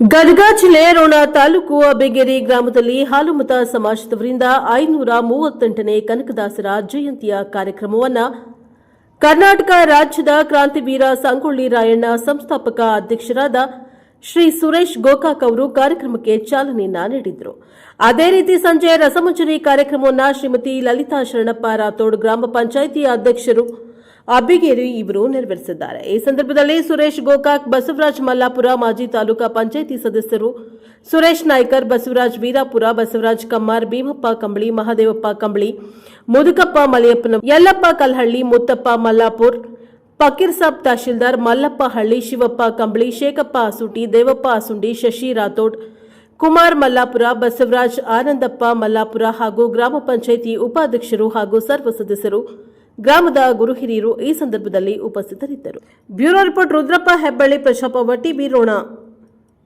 ಗದಗ ಜಿಲ್ಲೆ ರೋಣ ತಾಲೂಕು ಅಬೆಗೆರೆ ಗ್ರಾಮದಲ್ಲಿ ಹಾಲುಮತ ಸಮಾಜದವರಿಂದ ಐನೂರ ಮೂವತ್ತೆಂಟನೇ ಕನಕದಾಸರ ಜಯಂತಿಯ ಕಾರ್ಯಕ್ರಮವನ್ನು ಕರ್ನಾಟಕ ರಾಜ್ಯದ ಕ್ರಾಂತಿವೀರ ಸಂಗೊಳ್ಳಿ ರಾಯಣ್ಣ ಸಂಸ್ಥಾಪಕ ಅಧ್ಯಕ್ಷರಾದ ಶ್ರೀ ಸುರೇಶ್ ಗೋಕಾಕ್ ಅವರು ಕಾರ್ಯಕ್ರಮಕ್ಕೆ ಚಾಲನೆ ನೀಡಿದರು. ಅದೇ ರೀತಿ ಸಂಜೆ ರಸಮಂಜರಿ ಕಾರ್ಯಕ್ರಮವನ್ನು ಶ್ರೀಮತಿ ಲಲಿತಾ ಶರಣಪ್ಪ ರಾಥೋಡ್ ಗ್ರಾಮ ಪಂಚಾಯಿತಿ ಅಧ್ಯಕ್ಷರು ಅಬ್ಬಿಗೇರಿ ಇವರು ನೆರವೇರಿಸಿದ್ದಾರೆ. ಈ ಸಂದರ್ಭದಲ್ಲಿ ಸುರೇಶ್ ಗೋಕಾಕ್, ಬಸವರಾಜ್ ಮಲ್ಲಾಪುರ ಮಾಜಿ ತಾಲೂಕಾ ಪಂಚಾಯಿತಿ ಸದಸ್ಯರು ಸುರೇಶ್ ನಾಯ್ಕರ್, ಬಸವರಾಜ್ ವೀರಾಪುರ, ಬಸವರಾಜ್ ಕಮ್ಮಾರ್, ಭೀಮಪ್ಪ ಕಂಬಳಿ, ಮಹಾದೇವಪ್ಪ ಕಂಬಳಿ, ಮುದುಕಪ್ಪ ಮಲಿಯಪ್ಪನ ಯಲ್ಲಪ್ಪ ಕಲ್ಹಳ್ಳಿ, ಮುತ್ತಪ್ಪ ಮಲ್ಲಾಪುರ್ ಫಕೀರ್ ಸಾಬ್ ತಹಶೀಲ್ದಾರ್ ಮಲ್ಲಪ್ಪ ಹಳ್ಳಿ, ಶಿವಪ್ಪ ಕಂಬಳಿ, ಶೇಖಪ್ಪ ಅಸುಟಿ ದೇವಪ್ಪ ಅಸುಂಡಿ ಶಶಿ ರಾಥೋಡ್, ಕುಮಾರ್ ಮಲ್ಲಾಪುರ, ಬಸವರಾಜ್ ಆನಂದಪ್ಪ ಮಲ್ಲಾಪುರ ಹಾಗೂ ಗ್ರಾಮ ಪಂಚಾಯಿತಿ ಉಪಾಧ್ಯಕ್ಷರು ಹಾಗೂ ಸರ್ವ ಸದಸ್ಯರು ಗ್ರಾಮದ ಗುರು ಹಿರಿಯರು ಈ ಸಂದರ್ಭದಲ್ಲಿ ಉಪಸ್ಥಿತರಿದ್ದರು. ಬ್ಯೂರೋ ರಿಪೋರ್ಟ್ ರುದ್ರಪ್ಪ ಹೆಬ್ಬಳ್ಳಿ ಪ್ರಶಾಪ ಟಿಬಿ ಬೀರೋಣ